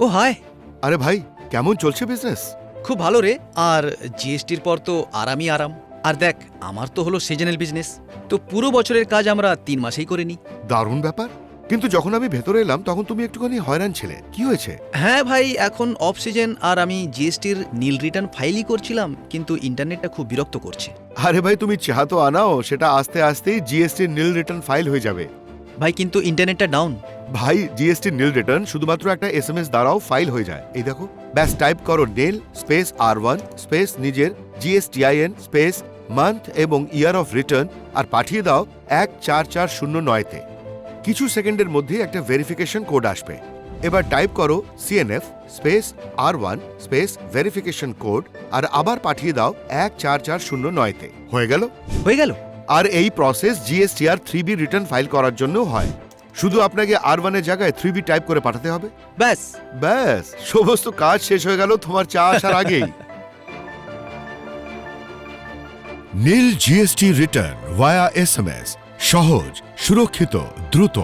ও হায়। আরে ভাই কেমন চলছে বিজনেস খুব ভালো রে। আর জিএসটির পর তো আরামই আরাম। আর দেখ আমার তো হলো সিজনাল বিজনেস তো পুরো বছরের কাজ আমরা তিন মাসেই করে নিই। দারুণ ব্যাপার। কিন্তু যখন আমি ভেতরে এলাম তখন তুমি একটুখানি হয়রান ছিলে। কি হয়েছে? হ্যাঁ ভাই এখন অফ সিজন আর আমি জিএসটির নীল রিটার্ন ফাইলই করছিলাম কিন্তু ইন্টারনেটটা খুব বিরক্ত করছে। আরে ভাই তুমি চাহা তো আনাও সেটা আস্তে আস্তেই জিএসটি নীল রিটার্ন ফাইল হয়ে যাবে। ভাই কিন্তু ইন্টারনেটটা ডাউন ভাই জিএসটি নীল রিটার্ন শুধুমাত্র একটা এস এম এস দ্বারাও ফাইল হয়ে যায়। এই দেখো ব্যাস টাইপ করো nil space R one space নিজের জিএসটিআইএন স্পেস মান্থ এবং ইয়ার অফ রিটার্ন আর পাঠিয়ে দাও এক চার চার শূন্য নয়তে কিছু সেকেন্ডের মধ্যে একটা ভেরিফিকেশন কোড আসবে। এবার টাইপ করো CNF space R one space verification code আর আবার পাঠিয়ে দাও এক চার চার শূন্য নয়তে হয়ে গেল? হয়ে গেল? আর এই process GST R three B return file করার জন্য হয়। শুধু আপনাকে আর ওয়ানের জায়গায় থ্রি বি টাইপ করে পাঠাতে হবে। ব্যাস। ব্যাস সমস্ত কাজ শেষ হয়ে গেল তোমার চা আসার আগেই। Nil GST return via S সহজ সুরক্ষিত দ্রুত।